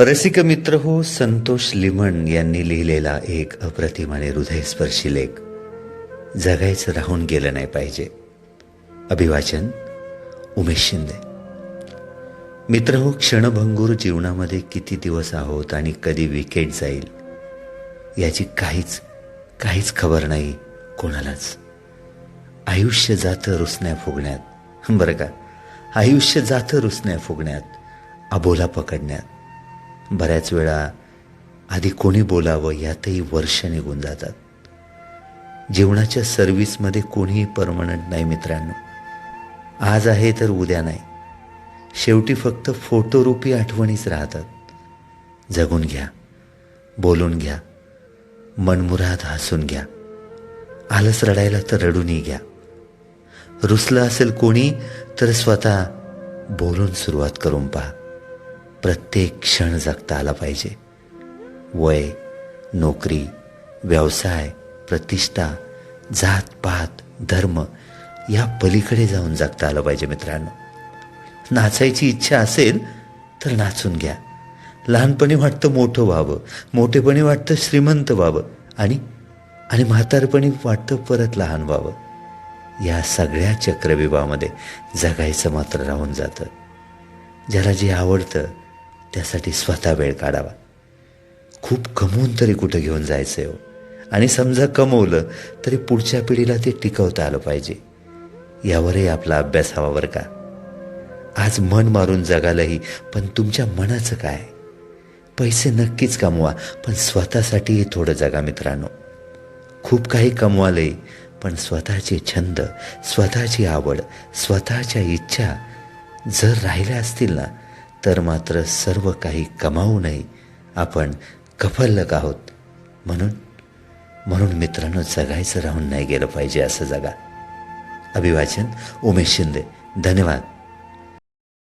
रसिक मित्र हो संतोष लिमण यांनी लिहिलेला एक अप्रतिम आणि हृदयस्पर्शी लेख. जगायचं राहून गेलं नाही पाहिजे. अभिवाचन उमेश शिंदे. मित्र हो क्षणभंगूर जीवनामध्ये किती दिवस आहोत आणि कधी विकेट जाईल? याची काहीच काहीच खबर नाही कोणालाच. आयुष्य जातं रुसण्या फुगण्यात. बरं का? आयुष्य जातं रुसण्या फुगण्यात. अबोला पकडण्यात. बऱ्याच वेळा आधी कोणी बोलावं यातही वर्ष निघून जातात. जीवनाच्या सर्व्हिसमध्ये कोणीही परमनंट नाही मित्रांनो. आज आहे तर उद्या नाही. शेवटी फक्त फोटोरूपी आठवणीच राहतात. जगून घ्या बोलून घ्या मनमुराद हसून घ्या. आलस रडायला तर रडूनही घ्या. रुसलं असेल कोणी तर स्वतः बोलून सुरुवात करून पहा. प्रत्येक क्षण जगता आला पाहिजे. वय नोकरी व्यवसाय प्रतिष्ठा जात पात धर्म या पलीकडे जाऊन जगता आलं पाहिजे मित्रांनो. नाचायची इच्छा असेल तर नाचून घ्या. लहानपणी वाटतं मोठं व्हावं मोठेपणी वाटतं श्रीमंत व्हावं आणि आणि म्हातारपणी वाटतं परत लहान व्हावं. या सगळ्या चक्रविवाहामध्ये जगायचं मात्र राहून जातं. ज्याला जे आवडतं त्यासाठी स्वतः वेळ काढावा. खूप कमवून तरी कुठं घेऊन जायचं हो. आणि समजा कमवलं तरी पुढच्या पिढीला ते टिकवता आलं पाहिजे. यावरही आपला अभ्यास हवा बरं का? आज मन मारून जगालही पण तुमच्या मनाचं काय? पैसे नक्कीच कमवा पण स्वतःसाठीही थोडं जगा मित्रांनो. खूप काही कमवालंही पण स्वतःचे छंद स्वतःची आवड स्वतःच्या इच्छा जर राहिल्या असतील ना तर मात्र सर्व काही कमावूनही आपण कफलक आहोत. म्हणून म्हणून मित्रांनो जगायचं राहून नाही गेलं पाहिजे असं जगा. अभिवाचन उमेश शिंदे. धन्यवाद.